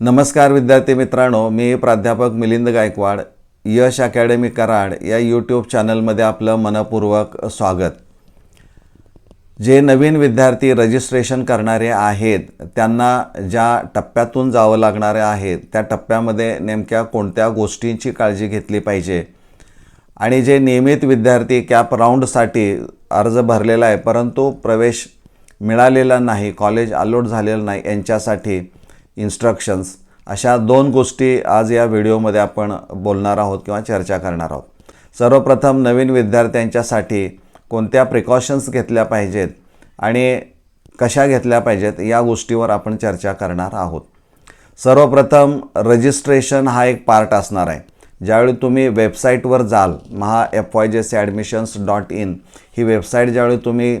नमस्कार विद्यार्थी मित्रांनो मी प्राध्यापक मिलिंद गायकवाड यश अकॅडमी कराड या यूट्यूब चॅनलमध्ये आपलं मनपूर्वक स्वागत. जे नवीन विद्यार्थी रजिस्ट्रेशन करणारे आहेत त्यांना ज्या टप्प्यातून जावं लागणारे आहेत त्या टप्प्यामध्ये नेमक्या कोणत्या गोष्टींची काळजी घेतली पाहिजे? आणि जे नियमित विद्यार्थी कॅप राऊंडसाठी अर्ज भरलेला आहे परंतु प्रवेश मिळालेला नाही कॉलेज अलोट झालेलं नाही यांच्यासाठी इन्स्ट्रक्शन्स अशा दोन गोष्टी आज या व्हिडिओमध्ये आपण बोलणार आहोत किंवा चर्चा करणार आहोत. सर्वप्रथम नवीन विद्यार्थ्यांच्यासाठी कोणत्या प्रिकॉशन्स घेतल्या पाहिजेत आणि कशा घेतल्या पाहिजेत या गोष्टीवर आपण चर्चा करणार आहोत. सर्वप्रथम रजिस्ट्रेशन हा एक पार्ट असणार आहे. ज्यावेळी तुम्ही वेबसाईटवर जाल Maha F Y J C admissions dot in he website ज्यावेळी तुम्ही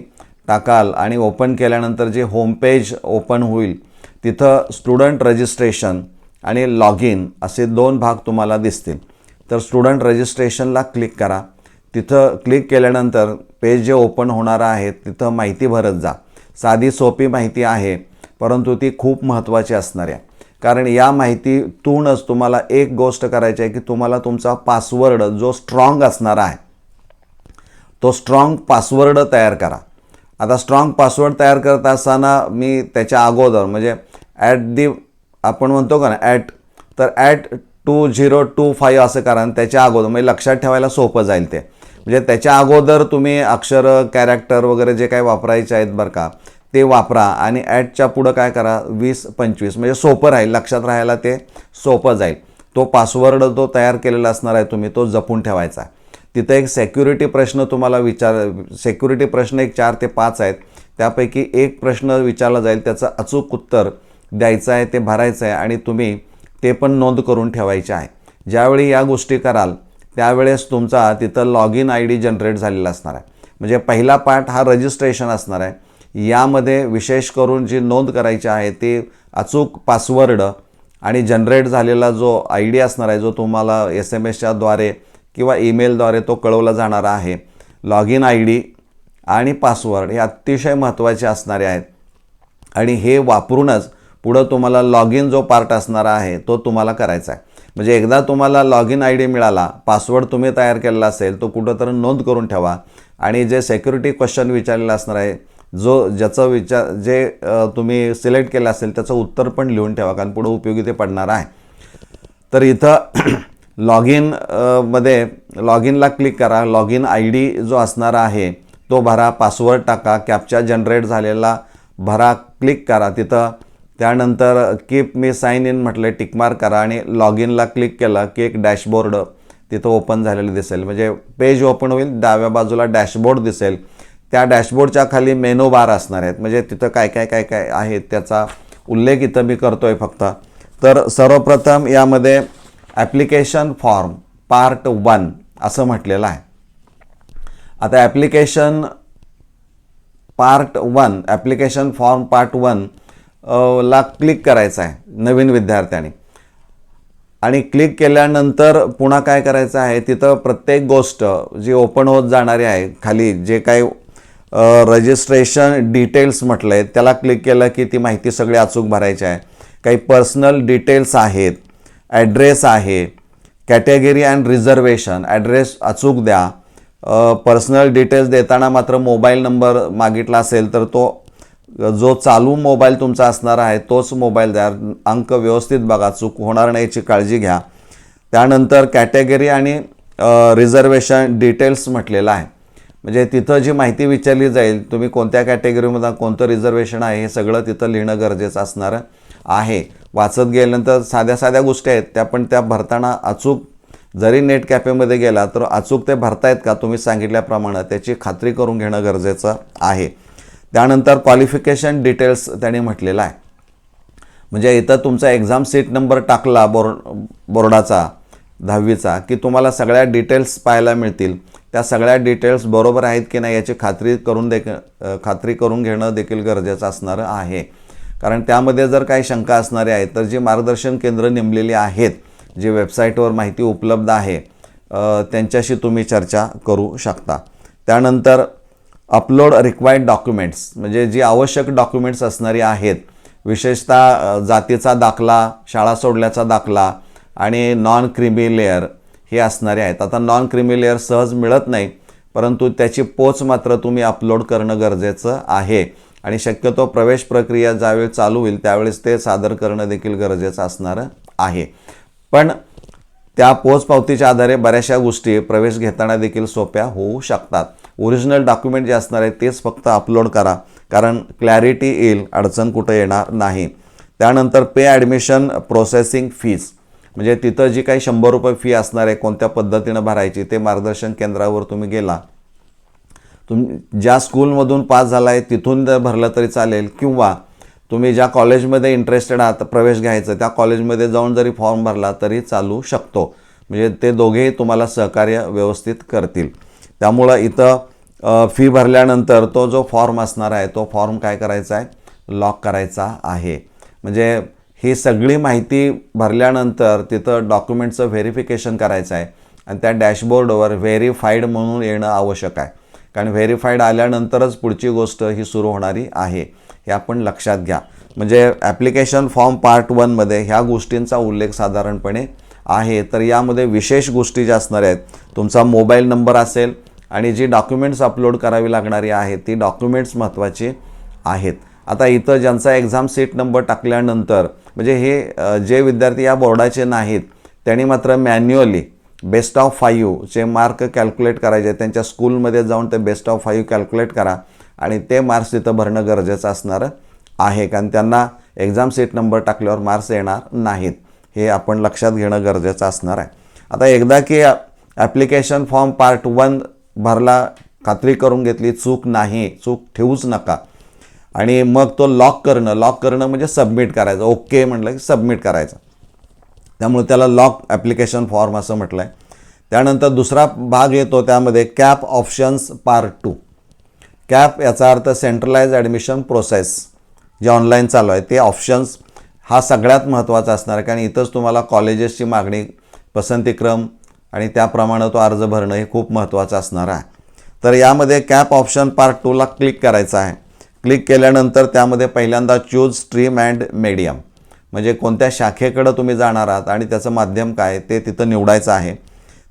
टाकाल आणि ओपन केल्यानंतर जे होमपेज ओपन होईल तिथं स्टुडंट रजिस्ट्रेशन आणि लॉग इन असे दोन भाग तुम्हाला दिसतील. तर स्टुडंट रजिस्ट्रेशनला क्लिक करा. तिथं क्लिक केल्यानंतर पेज जे ओपन होणार आहे तिथं माहिती भरत जा. साधी सोपी माहिती आहे परंतु ती खूप महत्त्वाची असणार आहे. कारण या माहितीतूनच तुम्हाला एक गोष्ट करायची आहे की तुम्हाला तुमचा पासवर्ड जो स्ट्रॉंग असणार आहे तो स्ट्रॉंग पासवर्ड तयार करा. आता स्ट्रॉंग पासवर्ड तयार करत असताना मी त्याच्या अगोदर म्हणजे ॲट दी आपण म्हणतो का ना ॲट तर at two zero two five असं कारण त्याच्या अगोदर म्हणजे लक्षात ठेवायला सोपं जाईल ते. म्हणजे त्याच्या अगोदर तुम्ही अक्षरं कॅरेक्टर वगैरे जे काही वापरायचे आहेत बरं का ते वापरा आणि ॲटच्या पुढं काय करा वीस पंचवीस म्हणजे सोपं राहील लक्षात राहायला ते सोपं जाईल. तो पासवर्ड जो तयार केलेला असणार आहे तुम्ही तो जपून ठेवायचा. आहे तिथं एक सेक्युरिटी प्रश्न तुम्हाला विचार सेक्युरिटी प्रश्न एक चार ते पाच आहेत. त्यापैकी एक प्रश्न विचारला जाईल त्याचं अचूक उत्तर द्यायचं आहे ते भरायचं आहे आणि तुम्ही ते पण नोंद करून ठेवायचे आहे. ज्यावेळी या गोष्टी कराल त्यावेळेस तुमचा तिथं log in I D generate झालेला असणार आहे. म्हणजे पहिला पार्ट हा रजिस्ट्रेशन असणार आहे. यामध्ये विशेष करून जी नोंद करायची आहे ती अचूक पासवर्ड आणि जनरेट झालेला जो आय डी असणार आहे जो तुम्हाला एस एम एसच्याद्वारे किंवा ईमेलद्वारे तो कळवला जाणार आहे लॉग इन आय डी आणि पासवर्ड हे अतिशय महत्त्वाचे असणारे आहेत. आणि हे वापरूनच पुढं तुम्हाला लॉग इन जो पार्ट असणारा आहे तो तुम्हाला करायचा आहे. म्हणजे एकदा तुम्हाला लॉग इन आय डी मिळाला पासवर्ड तुम्ही तयार केलेला असेल तो कुठंतरी नोंद करून ठेवा. आणि जे सेक्युरिटी क्वेश्चन विचारलेला असणार आहे जो ज्याचं विचार जे तुम्ही सिलेक्ट केलं असेल त्याचं उत्तर पण लिहून ठेवा कारण पुढं उपयोगी ते पडणार आहे. तर इथं लॉग इनमध्ये लॉग इनला क्लिक करा. लॉग इन आय डी जो असणारा आहे तो भरा. पासवर्ड टाका. कॅपचा जनरेट झालेला भरा. क्लिक करा. तिथं त्यानंतर कीप मी साईन इन म्हटलं टिकमार्क करा आणि लॉग इनला क्लिक केलं की एक डॅशबोर्ड तिथं ओपन झालेलं दिसेल. म्हणजे पेज ओपन होईल डाव्या बाजूला डॅशबोर्ड दिसेल. त्या डॅशबोर्डच्या खाली मेनू बार असणार आहेत. म्हणजे तिथं काय काय काय काय आहे त्याचा उल्लेख इथं मी करतो आहे फक्त. तर सर्वप्रथम यामध्ये ॲप्लिकेशन फॉर्म पार्ट वन असं म्हटलेलं आहे. आता application part one application form part one ला क्लिक करायचं आहे नवीन विद्यार्थ्यांनी. आणि क्लिक केल्यानंतर पुन्हा काय करायचं आहे तिथं प्रत्येक गोष्ट जी ओपन होत जाणारी आहे खाली जे काही रजिस्ट्रेशन डिटेल्स म्हटलं आहे त्याला क्लिक केलं की ती माहिती सगळी अचूक भरायची आहे. काही पर्सनल डिटेल्स आहेत ॲड्रेस आहे कॅटेगरी अँड रिझर्वेशन ॲड्रेस अचूक द्या. पर्सनल डिटेल्स देताना मात्र मोबाईल नंबर मागितला असेल तर तो जो चालू मोबाईल तुमचा असणार आहे तोच मोबाईल द्या. अंक व्यवस्थित बघा चूक होणार नाही याची काळजी घ्या. त्यानंतर कॅटेगरी आणि रिझर्वेशन डिटेल्स म्हटलेलं आहे. म्हणजे तिथं जी माहिती विचारली जाईल तुम्ही कोणत्या कॅटेगरीमध्ये कोणतं रिझर्वेशन आहे हे सगळं तिथं लिहिणं गरजेचं असणार आहे. वाचत गेल्यानंतर साध्या साध्या गोष्टी आहेत त्या पण त्या भरताना अचूक जरी नेट कॅफेमध्ये गेला तर अचूक ते भरतायत का तुम्ही सांगितल्याप्रमाणे त्याची खात्री करून घेणं गरजेचं आहे. त्यानंतर क्वालिफिकेशन डिटेल्स त्याने म्हटलेलं आहे. म्हणजे इथं तुमचा एक्झाम सीट नंबर टाकला बोर्ड बोर्डाचा दहावीचा की तुम्हाला सगळ्या डिटेल्स पाहायला मिळतील. त्या सगळ्या डिटेल्स बरोबर आहेत की नाही याची खात्री करून देख खात्री करून घेणं देखील गरजेचं असणारं आहे. कारण त्यामध्ये जर काही शंका असणारे आहेत तर जी मार्गदर्शन केंद्र नेमलेली आहेत जी वेबसाईटवर माहिती उपलब्ध आहे त्यांच्याशी तुम्ही चर्चा करू शकता. त्यानंतर अपलोड रिक्वायर्ड डॉक्युमेंट्स म्हणजे जी आवश्यक डॉक्युमेंट्स असणारी आहेत विशेषतः जातीचा दाखला शाळा सोडल्याचा दाखला आणि नॉन क्रिमी लेअर हे असणारे आहेत. आता नॉन क्रिमी लेअर सहज मिळत नाही परंतु त्याची पोच मात्र तुम्ही अपलोड करणं गरजेचं आहे. आणि शक्यतो प्रवेश प्रक्रिया ज्यावेळी चालू होईल त्यावेळेस ते सादर करणं देखील गरजेचं असणारं आहे. पण त्या पोचपावतीच्या आधारे बऱ्याचशा गोष्टी प्रवेश घेताना देखील सोप्या होऊ शकतात. ओरिजिनल डॉक्युमेंट जे असणार आहे तेच फक्त अपलोड करा. कारण क्लॅरिटी येईल अडचण कुठं येणार नाही. त्यानंतर पे ॲडमिशन प्रोसेसिंग फीज म्हणजे तिथं जी काही शंभर रुपये फी असणार आहे कोणत्या पद्धतीनं भरायची ते मार्गदर्शन केंद्रावर तुम्ही गेला. तुम ज्या स्कूलमधून पास झाला आहे तिथून जर भरलं तरी चालेल. किंवा तुम्ही ज्या कॉलेजमध्ये इंटरेस्टेड आहात प्रवेश घ्यायचं त्या कॉलेजमध्ये जाऊन जरी फॉर्म भरला तरी चालू शकतो. म्हणजे ते दोघेही तुम्हाला सहकार्य व्यवस्थित करतील. त्यामुळं इथं फी भरल्यानंतर तो जो फॉर्म असणार आहे तो फॉर्म काय करायचा आहे? लॉक करायचा आहे. म्हणजे ही सगळी माहिती भरल्यानंतर तिथं डॉक्युमेंटचं व्हेरिफिकेशन करायचं आहे. आणि त्या डॅशबोर्डवर व्हेरीफाईड म्हणून येणं आवश्यक आहे. कारण व्हेरीफाईड आल्यानंतरच पुढची गोष्ट ही सुरू होणारी आहे. हे आपण लक्षात घ्या. म्हणजे ॲप्लिकेशन फॉर्म पार्ट वनमध्ये ह्या गोष्टींचा उल्लेख साधारणपणे आहे. तर यामध्ये विशेष गोष्टी ज्या असणार आहेत तुमचा मोबाईल नंबर असेल आणि जी डॉक्युमेंट्स अपलोड करावी लागणारी आहेत ती डॉक्युमेंट्स महत्त्वाची आहेत. आता इथं ज्यांचा एक्झाम सीट नंबर टाकल्यानंतर म्हणजे हे जे विद्यार्थी या बोर्डाचे नाहीत त्यांनी मात्र मॅन्युअली बेस्ट ऑफ फाईव्हचे मार्क कॅल्क्युलेट करायचे. त्यांच्या स्कूलमध्ये जाऊन ते बेस्ट ऑफ फाईव्ह कॅल्क्युलेट करा आणि ते मार्क्स तिथं भरणं गरजेचं असणार आहे. कारण त्यांना एक्झाम सीट नंबर टाकल्यावर मार्क्स येणार नाहीत. हे आपण लक्षात घेणं गरजेचं असणार आहे. आता एकदा की ॲप्लिकेशन फॉर्म पार्ट वन भरला खात्री करून घेतली चूक नाही चूक ठेवूच नका. आणि मग तो लॉक करणं लॉक करणं म्हणजे सबमिट करायचं. ओके म्हटलं की सबमिट करायचं. त्यामुळे त्याला लॉक ॲप्लिकेशन फॉर्म असं म्हटलं आहे त्यानंतर दुसरा भाग येतो त्यामध्ये CAP options part two CAP याचा अर्थ सेंट्रलाइज ॲडमिशन प्रोसेस जे ऑनलाईन चालू आहे ते ऑप्शन्स हा सगळ्यात महत्त्वाचा असणार आहे. कारण इथंच तुम्हाला कॉलेजेसची मागणी पसंतीक्रम आणि त्याप्रमाणे तो अर्ज भरणं हे खूप महत्त्वाचं असणार आहे. तर यामध्ये कॅप ऑप्शन पार्ट टूला क्लिक करायचं आहे. क्लिक केल्यानंतर त्यामध्ये पहिल्यांदा चूज स्ट्रीम अँड मीडियम म्हणजे कोणत्या शाखेकडं तुम्ही जाणार आहात आणि त्याचं माध्यम काय ते तिथं निवडायचं आहे.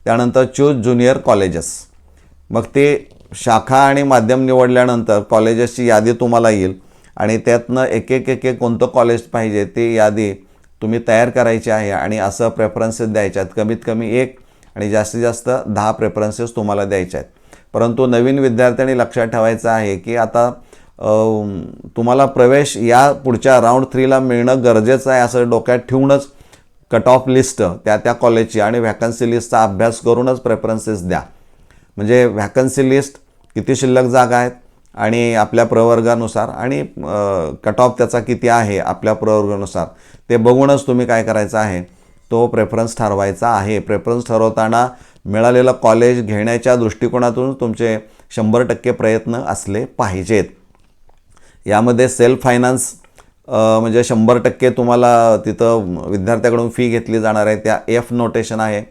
त्यानंतर चूज ज्युनियर कॉलेजेस मग ते शाखा आणि माध्यम निवडल्यानंतर कॉलेजेसची यादी तुम्हाला येईल. आणि त्यातनं एक एक एक एक कोणतं कॉलेज पाहिजे ते यादी तुम्ही तयार करायची आहे आणि असं प्रेफरन्सेस द्यायच्यात. कमीत कमी एक आणि जास्तीत जास्त दहा प्रेफरन्सेस तुम्हाला द्यायच्या आहेत. परंतु नवीन विद्यार्थ्यांनी लक्षात ठेवायचं आहे की आता तुम्हाला प्रवेश या पुढच्या राऊंड थ्रीला मिळणं गरजेचं आहे असं डोक्यात ठेवूनच कट ऑफ लिस्ट त्या त्या कॉलेजची आणि व्हॅकन्सी लिस्टचा अभ्यास करूनच प्रेफरन्सेस द्या. म्हणजे व्हॅकन्सी लिस्ट किती शिल्लक जागा आहेत आणि आपल्या प्रवर्गानुसार आणि कट ऑफ त्याचा किती आहे आपल्या प्रवर्गानुसार ते बघूनच तुम्ही काय करायचं आहे. तो प्रेफरन्स ठरवायचा आहे. प्रेफरन्स ठरवताना मिळालेलं कॉलेज घेण्याच्या दृष्टिकोनातून तुमचे शंभर टक्के प्रयत्न असले पाहिजेत. यामध्ये सेल्फ फायनान्स म्हणजे शंभर टक्के तुम्हाला तिथं विद्यार्थ्याकडून फी घेतली जाणार आहे. त्या एफ नोटेशन आहे.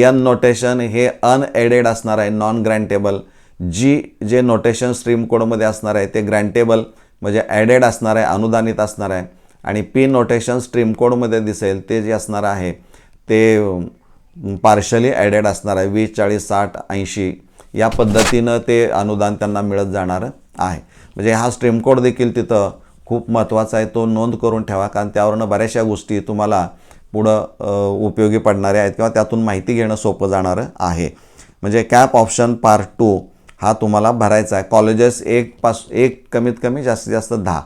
यन नोटेशन हे अनएडेड असणार आहे. नॉन ग्रँटेबल जी जे नोटेशन स्ट्रीम कोडमध्ये असणार आहे ते ग्रँटेबल म्हणजे ॲडेड असणार आहे अनुदानित असणार आहे. आणि पी नोटेशन स्ट्रीम कोडमध्ये दिसेल ते जे असणार आहे ते पार्शली ॲडेड असणार आहे वीस चाळीस साठ ऐंशी. या पद्धतीनं ते अनुदान त्यांना मिळत जाणार आहे. म्हणजे हा स्ट्रीम कोड देखील तिथं खूप महत्त्वाचा आहे तो नोंद करून ठेवा कारण त्यावरनं बऱ्याचशा गोष्टी तुम्हाला पुढं उपयोगी पडणाऱ्या आहेत किंवा त्यातून माहिती घेणं सोपं जाणारं आहे. म्हणजे कॅप ऑप्शन पार्ट टू हा तुम्हाला भरायचा आहे. कॉलेजेस एक पास एक कमीत कमी जास्तीत जास्त दहा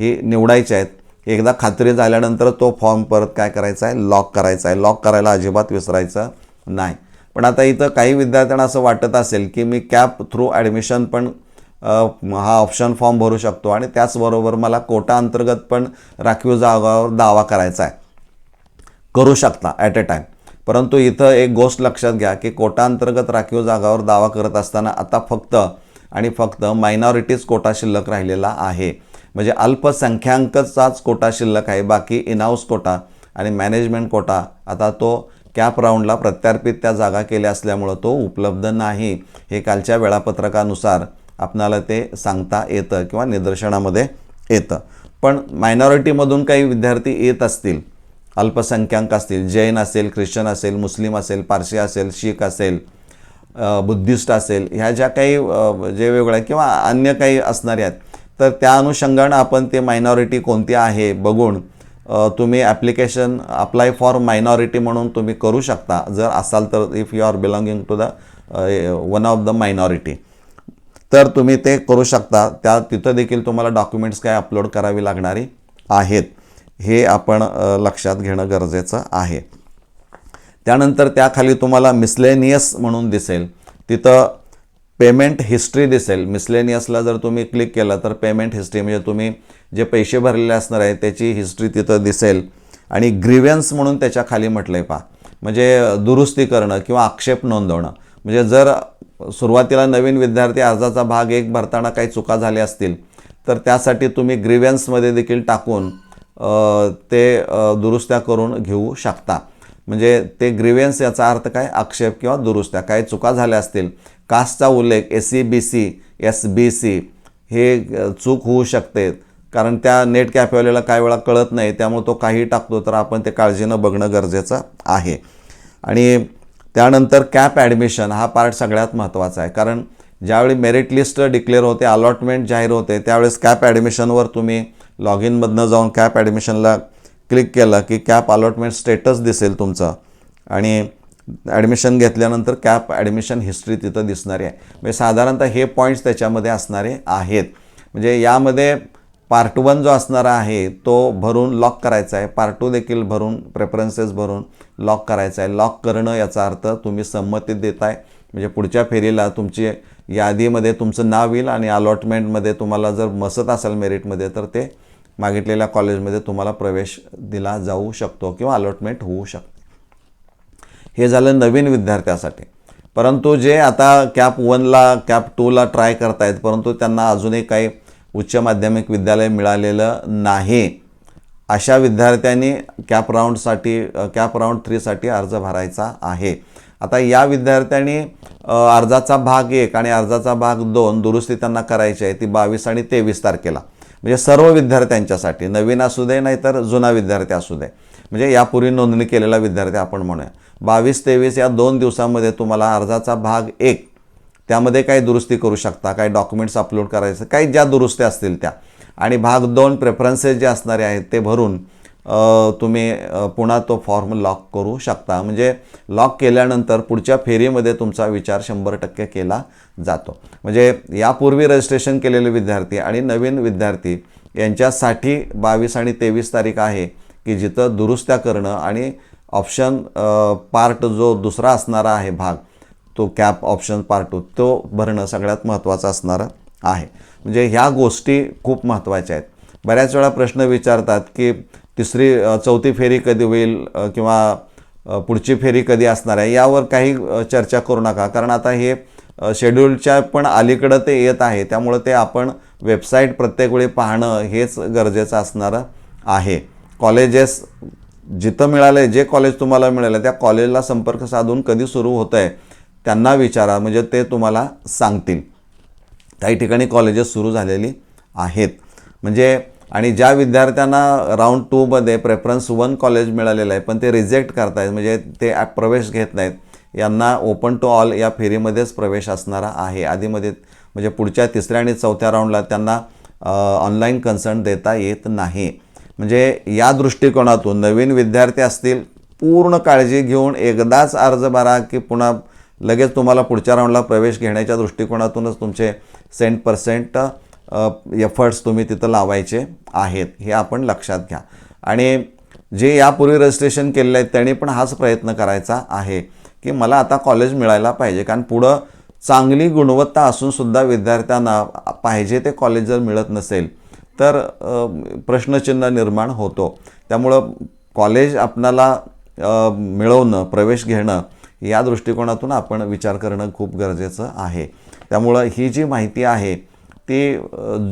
ही निवडायचे आहेत. एकदा खात्री झाल्यानंतर तो फॉर्म परत काय करायचा आहे लॉक करायचा आहे लॉक करायला अजिबात विसरायचं नाही. पण आता इथं काही विद्यार्थ्यांना असं वाटत असेल की मी कॅप थ्रू ॲडमिशन पण हा ऑप्शन फॉर्म भरू शकतो आणि त्याचबरोबर मला कोटा अंतर्गत पण राखीव जागावर दावा करायचा आहे करू शकता ॲट अ टाईम परंतु इथं एक गोष्ट लक्षात घ्या की कोटा अंतर्गत राखीव जागावर दावा करत असताना आता फक्त आणि फक्त मायनॉरिटीज कोटा शिल्लक राहिलेला आहे. म्हणजे अल्पसंख्याकचाच कोटा शिल्लक आहे बाकी इनहाऊस कोटा आणि मॅनेजमेंट कोटा. आता तो कॅप राऊंडला प्रत्यार्पित त्या जागा केल्या असल्यामुळं तो उपलब्ध नाही. हे कालच्या वेळापत्रकानुसार आपणाला ते सांगता येतं किंवा निदर्शनामध्ये येतं. पण मायनॉरिटीमधून काही विद्यार्थी येत असतील अल्पसंख्याक असतील जैन असेल ख्रिश्चन असेल मुस्लिम असेल पारशी असेल शीख असेल बुद्धिस्ट असेल ह्या ज्या काही जे वेगळ्या किंवा अन्य काही असणाऱ्या आहेत तर त्या अनुषंगानं आपण ते मायनॉरिटी कोणती आहे बघून तुम्ही ॲप्लिकेशन अप्लाय फॉर मायनॉरिटी म्हणून तुम्ही करू शकता. जर असाल तर if you are belonging to the one of the minority तर तुम्ही ते करू शकता. त्या तिथं देखील तुम्हाला डॉक्युमेंट्स काय अपलोड करावी लागणारी आहेत. हे आपण लक्षात घेणं गरजेचं आहे. त्यानंतर त्याखाली तुम्हाला मिसलेनियस म्हणून दिसेल. तिथं पेमेंट हिस्ट्री दिसेल. मिसलेनियसला जर तुम्ही क्लिक केलं तर पेमेंट हिस्ट्री म्हणजे तुम्ही जे पैसे भरलेले असणार आहे त्याची हिस्ट्री तिथं दिसेल. आणि ग्रीव्हन्स म्हणून त्याच्याखाली म्हटलं आहे पहा. म्हणजे दुरुस्ती करणं किंवा आक्षेप नोंदवणं. म्हणजे जर सुरुवातीला नवीन विद्यार्थी अर्जाचा भाग एक भरताना काही चुका झाल्या असतील तर त्यासाठी तुम्ही ग्रीव्हन्समध्ये देखील टाकून ते दुरुस्त्या करून घेऊ शकता. म्हणजे ते ग्रीव्हन्स याचा अर्थ काय? आक्षेप किंवा दुरुस्त्या. काही चुका झाल्या असतील कास्टचा उल्लेख S C B C S B C हे चूक होऊ शकते. कारण त्या नेट कॅफेवाल्याला काही वेळा कळत नाही त्यामुळे तो काही टाकतो तर आपण ते काळजीनं बघणं गरजेचं आहे. आणि त्यानंतर कॅप ॲडमिशन हा पार्ट सगळ्यात महत्त्वाचा आहे. कारण ज्यावेळी मेरिट लिस्ट डिक्लेअर होते अलॉटमेंट जाहीर होते त्यावेळेस कॅप ॲडमिशनवर तुम्ही लॉग इनमधनं जाऊन कॅप ॲडमिशनला क्लिक केलं की कॅप अलॉटमेंट स्टेटस दिसेल तुमचं. आणि ॲडमिशन घेतल्यानंतर कॅप ॲडमिशन हिस्ट्री तिथं दिसणारी आहे. म्हणजे साधारणतः हे पॉईंट्स त्याच्यामध्ये असणारे आहेत. म्हणजे यामध्ये पार्ट वन जो असणारा आहे तो भरून लॉक करायचा आहे. पार्ट टू देखील भरून प्रेफरन्सेस भरून लॉक करायचा आहे. लॉक करणं याचा अर्थ तुम्ही संमती देताय. म्हणजे पुढच्या फेरीला तुमची यादीमध्ये तुमचं नाव येईल आणि अलॉटमेंटमध्ये तुम्हाला जर मसत असेल मेरिटमध्ये तर ते मागितलेल्या कॉलेजमध्ये तुम्हाला प्रवेश दिला जाऊ शकतो किंवा अलॉटमेंट होऊ शकतो. हे झालं नवीन विद्यार्थ्यासाठी. परंतु जे आता कॅप वनला कॅप टूला ट्राय करतायत परंतु त्यांना अजूनही काही उच्च माध्यमिक विद्यालय मिळालेलं नाही. अशा विद्यार्थ्यांनी कॅप राऊंडसाठी कॅप राऊंड थ्रीसाठी अर्ज भरायचा आहे. आता या विद्यार्थ्यांनी अर्जाचा भाग एक आणि अर्जाचा भाग दोन दुरुस्ती त्यांना करायची आहे ती बावीस आणि तेवीस तारखेला. म्हणजे सर्व विद्यार्थ्यांच्यासाठी नवीन असू दे नाहीतर जुना विद्यार्थी असू दे. म्हणजे यापूर्वी नोंदणी केलेला विद्यार्थी आपण म्हणूया. बावीस तेवीस या दोन दिवसामध्ये तुम्हाला अर्जाचा भाग एक त्यामध्ये काही दुरुस्ती करू शकता काही डॉक्युमेंट्स अपलोड करायचं काही ज्या दुरुस्त्या असतील त्या. आणि भाग दोन प्रेफरन्सेस जे असणारे आहेत ते भरून तुम्ही पुन्हा तो फॉर्म लॉक करू शकता. म्हणजे लॉक केल्यानंतर पुढच्या फेरीमध्ये तुमचा विचार शंभर टक्के केला जातो. म्हणजे यापूर्वी रजिस्ट्रेशन केलेले विद्यार्थी आणि नवीन विद्यार्थी यांच्यासाठी बावीस आणि तेवीस तारीख आहे. की जिथं दुरुस्त्या करणं आणि ऑप्शन पार्ट जो दुसरा असणारा आहे भाग तो कॅप ऑप्शन पार्ट टू तो भरणं सगळ्यात महत्त्वाचं असणारं आहे. म्हणजे ह्या गोष्टी खूप महत्त्वाच्या आहेत. बऱ्याच वेळा प्रश्न विचारतात की तिसरी चौथी फेरी कधी होईल किंवा पुढची फेरी कधी असणार आहे यावर काही चर्चा करू नका. कारण आता हे शेड्यूलच्या पण अलीकडं ते येत आहे त्यामुळं ते आपण वेबसाईट प्रत्येक वेळी पाहणं हेच गरजेचं असणारं आहे. कॉलेजेस जिथं मिळालं आहे जे कॉलेज तुम्हाला मिळालं त्या कॉलेजला संपर्क साधून कधी सुरू होतं आहे त्यांना विचारा म्हणजे ते तुम्हाला सांगतील. काही ठिकाणी कॉलेजेस सुरू झालेली आहेत. म्हणजे आणि ज्या विद्यार्थ्यांना राऊंड टूमध्ये प्रेफरन्स वन कॉलेज मिळालेलं आहे पण ते रिजेक्ट करतायत म्हणजे ते ॲप प्रवेश घेत नाहीत यांना ओपन टू ऑल या फेरीमध्येच प्रवेश असणारा आहे. आधीमध्ये म्हणजे पुढच्या तिसऱ्या आणि चौथ्या राऊंडला त्यांना ऑनलाईन कन्सर्न देता येत नाही. म्हणजे या दृष्टिकोनातून नवीन विद्यार्थी असतील पूर्ण काळजी घेऊन एकदाच अर्ज भरा की पुन्हा लगेच तुम्हाला पुढच्या राऊंडला प्रवेश घेण्याच्या दृष्टिकोनातूनच तुमचे सेंट पर्सेंट एफर्ट्स तुम्ही तिथं लावायचे आहेत हे आपण लक्षात घ्या. आणि जे यापूर्वी रजिस्ट्रेशन केलेले आहेत त्यांनी पण हाच प्रयत्न करायचा आहे की मला आता कॉलेज मिळायला पाहिजे. कारण पुढं चांगली गुणवत्ता असूनसुद्धा विद्यार्थ्यांना पाहिजे ते कॉलेज जर मिळत नसेल तर प्रश्नचिन्ह निर्माण होतो. त्यामुळं कॉलेज आपणाला मिळवणं प्रवेश घेणं या दृष्टिकोनातून आपण विचार करणं खूप गरजेचं आहे. त्यामुळं ही जी माहिती आहे ती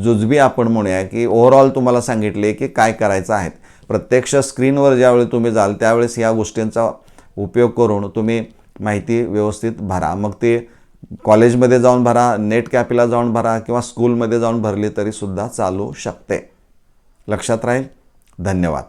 जुजबी आपण म्हणूया की ओव्हरऑल तुम्हाला सांगितले की काय करायचं आहे. प्रत्यक्ष स्क्रीनवर ज्यावेळी तुम्ही जाल त्यावेळेस या गोष्टींचा उपयोग करून तुम्ही माहिती व्यवस्थित भरा. मग ते कॉलेजमध्ये जाऊन भरा नेट कॅफेला जाऊन भरा किंवा स्कूलमध्ये जाऊन भरली तरीसुद्धा चालू शकते. लक्षात राहील? धन्यवाद.